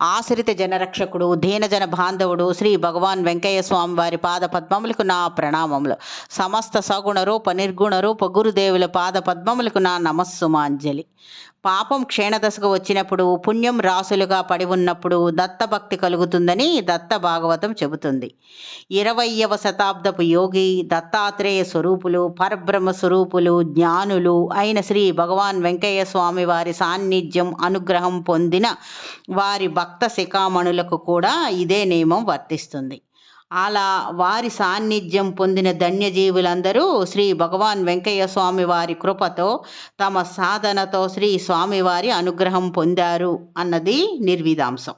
ఆశ్రిత జనరక్షకుడు దీనజన బాంధవుడు శ్రీ భగవాన్ వెంకయ్య స్వామి వారి పాద పద్మములకు నా ప్రణామములు. సమస్త సగుణ రూప నిర్గుణ రూప గురుదేవుల పాద పద్మములకు నా నమస్సుమాంజలి. పాపం క్షీణదశకు వచ్చినప్పుడు పుణ్యం రాసులుగా పడి ఉన్నప్పుడు దత్తభక్తి కలుగుతుందని దత్త భాగవతం చెబుతుంది. ఇరవయవ శతాబ్దపు యోగి దత్తాత్రేయ స్వరూపులు పరబ్రహ్మ స్వరూపులు జ్ఞానులు అయిన శ్రీ భగవాన్ వెంకయ్య స్వామి వారి సాన్నిధ్యం అనుగ్రహం పొందిన వారి భక్ భక్త శిఖామణులకు కూడా ఇదే నియమం వర్తిస్తుంది. అలా వారి సాన్నిధ్యం పొందిన ధన్యజీవులందరూ శ్రీ భగవాన్ వెంకయ్య స్వామి వారి కృపతో తమ సాధనతో శ్రీ స్వామివారి అనుగ్రహం పొందారు అన్నది నిర్విధాంశం.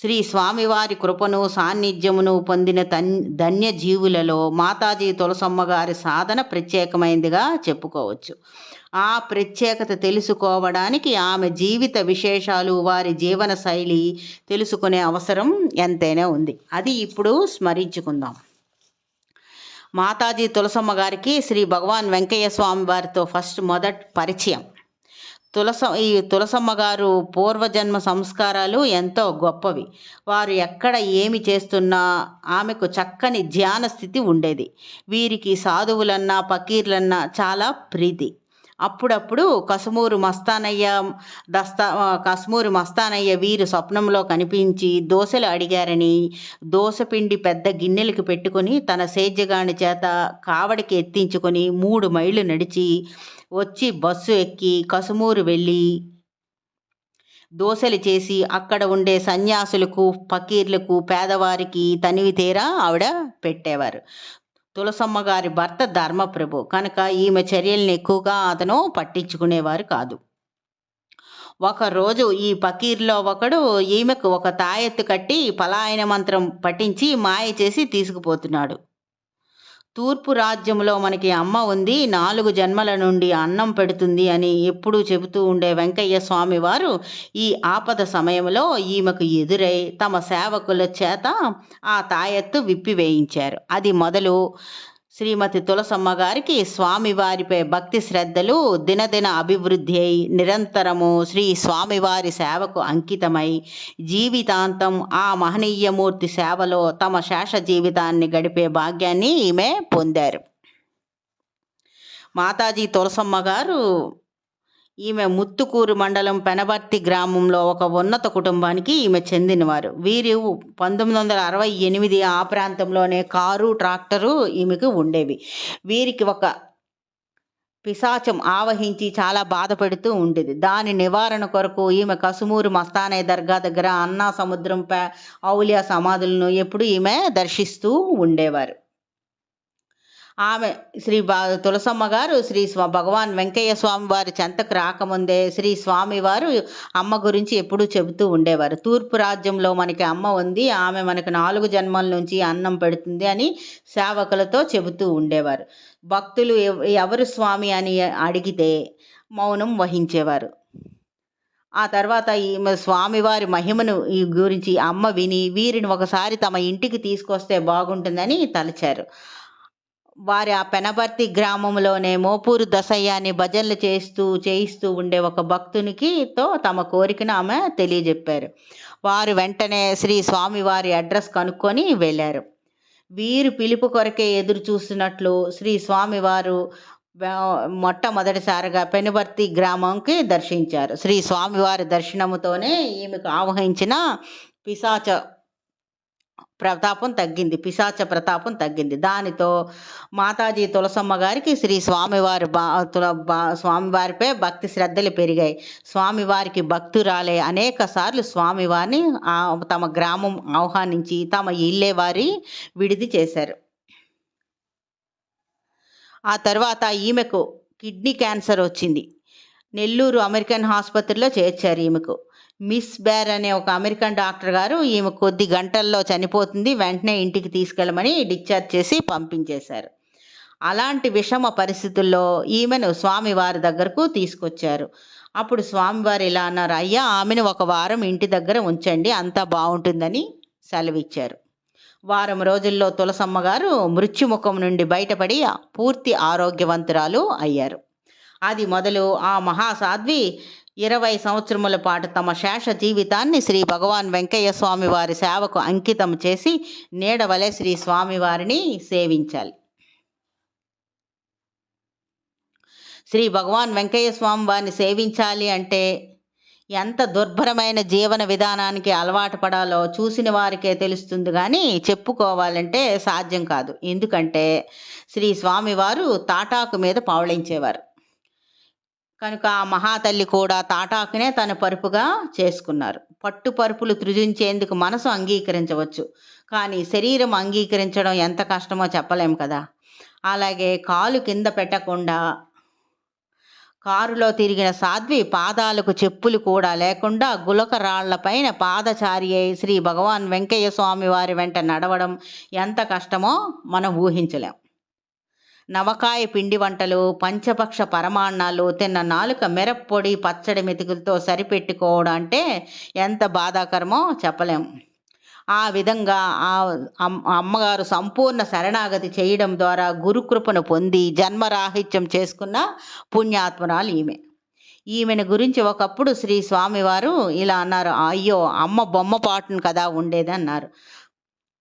శ్రీ స్వామివారి కృపను సాన్నిధ్యమును పొందిన తన్ ధన్యజీవులలో మాతాజీ తులసమ్మ గారి సాధన ప్రత్యేకమైనదిగా చెప్పుకోవచ్చు. ఆ ప్రత్యేకత తెలుసుకోవడానికి ఆమె జీవిత విశేషాలు వారి జీవన శైలి తెలుసుకునే అవసరం ఎంతైనా ఉంది. అది ఇప్పుడు స్మరించుకుందాం. మాతాజీ తులసమ్మ గారికి శ్రీ భగవాన్ వెంకయ్య స్వామి వారితో ఫస్ట్ మొదటి పరిచయం. తులస ఈ తులసమ్మ గారు పూర్వజన్మ సంస్కారాలు ఎంతో గొప్పవి. వారు ఎక్కడ ఏమి చేస్తున్నా ఆమెకు చక్కని ధ్యాన స్థితి ఉండేది. వీరికి సాధువులన్నా పకీర్లన్నా చాలా ప్రీతి. అప్పుడప్పుడు కసుమూరు మస్తానయ్య దస్తా కసుమూరు మస్తానయ్య వీరు స్వప్నంలో కనిపించి దోశలు అడిగారని దోశపిండి పెద్ద గిన్నెలకు పెట్టుకొని తన సేద్యగాని చేత కావడికి ఎత్తించుకొని మూడు మైళ్ళు నడిచి వచ్చి బస్సు ఎక్కి కసుమూరు వెళ్ళి దోశలు చేసి అక్కడ ఉండే సన్యాసులకు ఫకీర్లకు పేదవారికి తనివి తీరా ఆవిడ పెట్టేవారు. తులసమ్మ గారి భర్త ధర్మప్రభు. కనుక ఈమె చర్యల్ని ఎక్కువగా అతను పట్టించుకునేవారు కాదు. ఒకరోజు ఈ పకీర్లో ఒకడు ఈమెకు ఒక తాయెత్తు కట్టి పలాయన మంత్రం పఠించి మాయ చేసి తీసుకుపోతున్నాడు. తూర్పు రాజ్యంలో మనకి అమ్మ ఉంది నాలుగు జన్మల నుండి అన్నం పెడుతుంది అని ఎప్పుడూ చెబుతూ ఉండే వెంకయ్య స్వామి వారు ఈ ఆపద సమయంలో ఈమెకు ఎదురై తమ సేవకుల చేత ఆ తాయెత్తు విప్పివేయించారు. అది మొదలు శ్రీమతి తులసమ్మ గారికి స్వామివారిపై భక్తి శ్రద్ధలు దినదిన అభివృద్ధి అయి నిరంతరము శ్రీ స్వామివారి సేవకు అంకితమై జీవితాంతం ఆ మహనీయమూర్తి సేవలో తమ శేష జీవితాన్ని గడిపే భాగ్యాన్ని ఈమె పొందారు. మాతాజీ తులసమ్మ గారు ఈమె ముత్తుకూరు మండలం పెనబర్తి గ్రామంలో ఒక ఉన్నత కుటుంబానికి ఈమె చెందినవారు. వీరు పంతొమ్మిది వందల అరవై ఎనిమిది ఆ ప్రాంతంలోనే కారు ట్రాక్టరు ఈమెకు ఉండేవి. వీరికి ఒక పిశాచం ఆవహించి చాలా బాధపడుతూ ఉండేది. దాని నివారణ కొరకు ఈమె కసుమూరు మస్తానే దర్గా దగ్గర అన్నా సముద్రం పే ఔలియా సమాధులను ఎప్పుడు ఈమె దర్శిస్తూ ఉండేవారు. ఆమె శ్రీ బా తులసమ్మ గారు శ్రీ స్వా భగవాన్ వెంకయ్య స్వామి వారి చెంతకు రాకముందే శ్రీ స్వామి వారు అమ్మ గురించి ఎప్పుడూ చెబుతూ ఉండేవారు. తూర్పు రాజ్యంలో మనకి అమ్మ ఉంది ఆమె మనకు నాలుగు జన్మల నుంచి అన్నం పెడుతుంది అని సేవకులతో చెబుతూ ఉండేవారు. భక్తులు ఎవ- ఎవరు స్వామి అని అడిగితే మౌనం వహించేవారు. ఆ తర్వాత ఈ స్వామివారి మహిమను ఈ గురించి అమ్మ విని వీరిని ఒకసారి తమ ఇంటికి తీసుకొస్తే బాగుంటుందని తలచారు. వారి ఆ పెనబర్తి గ్రామంలోనే మోపూరు దసయ్యాన్ని భజనలు చేస్తూ చేయిస్తూ ఉండే ఒక భక్తునికి తో తమ కోరికను ఆమె తెలియజెప్పారు. వారు వెంటనే శ్రీ స్వామివారి అడ్రస్ కనుక్కొని వెళ్ళారు. వీరు పిలుపు కొరకే ఎదురు చూస్తున్నట్లు శ్రీ స్వామివారు మొట్టమొదటిసారిగా పెనుబర్తి గ్రామంకి దర్శించారు. శ్రీ స్వామివారి దర్శనముతోనే ఈమెకు ఆవహించిన పిశాచ ప్రతాపం తగ్గింది పిశాచ ప్రతాపం తగ్గింది. దానితో మాతాజీ తులసమ్మ గారికి శ్రీ స్వామివారి బా తుల బా స్వామివారిపై భక్తి శ్రద్ధలు పెరిగాయి. స్వామివారికి భక్తురాలే అనేక సార్లు స్వామివారిని తమ గ్రామం ఆహ్వానించి తమ ఇల్లే వారి విడిది చేశారు. ఆ తర్వాత ఈమెకు కిడ్నీ క్యాన్సర్ వచ్చింది. నెల్లూరు అమెరికన్ ఆసుపత్రిలో చేర్చారు ఈమెకు. మిస్ బేర్ అనే ఒక అమెరికన్ డాక్టర్ గారు ఈమె కొద్ది గంటల్లో చనిపోతుంది వెంటనే ఇంటికి తీసుకెళ్ళమని డిశ్చార్జ్ చేసి పంపించేశారు. అలాంటి విషమ పరిస్థితుల్లో ఈమెను స్వామివారి దగ్గరకు తీసుకొచ్చారు. అప్పుడు స్వామివారు ఇలా అన్నారు అయ్యా ఆమెను ఒక వారం ఇంటి దగ్గర ఉంచండి అంతా బాగుంటుందని సెలవిచ్చారు. వారం రోజుల్లో తులసమ్మ గారు మృత్యుముఖం నుండి బయటపడి పూర్తి ఆరోగ్యవంతురాలు అయ్యారు. అది మొదలు ఆ మహాసాధ్వి ఇరవై సంవత్సరముల పాటు తమ శేష జీవితాన్ని శ్రీ భగవాన్ వెంకయ్య స్వామి వారి సేవకు అంకితం చేసి నీడవలే శ్రీ స్వామివారిని సేవించాలి. శ్రీ భగవాన్ వెంకయ్య స్వామి వారిని సేవించాలి అంటే ఎంత దుర్భరమైన జీవన విధానానికి అలవాటు పడాలో చూసిన వారికే తెలుస్తుంది కానీ చెప్పుకోవాలంటే సాధ్యం కాదు. ఎందుకంటే శ్రీ స్వామివారు తాటాకు మీద పావళించేవారు కనుక ఆ మహాతల్లి కూడా తాటాకునే తన పరుపుగా చేసుకున్నారు. పట్టు పరుపులు త్రుజించేందుకు మనసు అంగీకరించవచ్చు. కానీ శరీరం అంగీకరించడం ఎంత కష్టమో చెప్పలేము కదా. అలాగే కాలు కింద పెట్టకుండా కారులో తిరిగిన సాధ్వి పాదాలకు చెప్పులు కూడా లేకుండా గులక రాళ్ళపైన పాదచారి అయి శ్రీ భగవాన్ వెంకయ్య స్వామి వారి వెంట నడవడం ఎంత కష్టమో మనం ఊహించలేం. నవకాయ పిండి వంటలు పంచపక్ష పరమాన్నాలు తిన్న నాలుక మిరప్పొడి పచ్చడి మెతుకులతో సరిపెట్టుకోవడం అంటే ఎంత బాధాకరమో చెప్పలేం. ఆ విధంగా ఆ అమ్మగారు సంపూర్ణ శరణాగతి చేయడం ద్వారా గురుకృపను పొంది జన్మరాహిత్యం చేసుకున్న పుణ్యాత్మరాలు ఈమె. ఈమెను గురించి ఒకప్పుడు శ్రీ స్వామివారు ఇలా అన్నారు అయ్యో అమ్మ బొమ్మ పాటను కదా ఉండేది అన్నారు.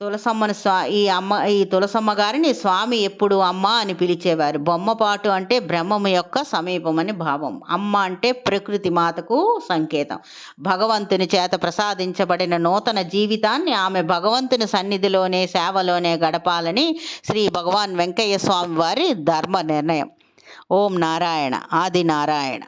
తులసమ్మను స్వా ఈ అమ్మ ఈ తులసమ్మ గారిని స్వామి ఎప్పుడు అమ్మ అని పిలిచేవారు. బొమ్మపాటు అంటే బ్రహ్మము యొక్క సమీపమని భావం. అమ్మ అంటే ప్రకృతి మాతకు సంకేతం. భగవంతుని చేత ప్రసాదించబడిన నూతన జీవితాన్ని ఆమె భగవంతుని సన్నిధిలోనే సేవలోనే గడపాలని శ్రీ భగవాన్ వెంకయ్య స్వామి వారి ధర్మ నిర్ణయం. ఓం నారాయణ ఆది నారాయణ.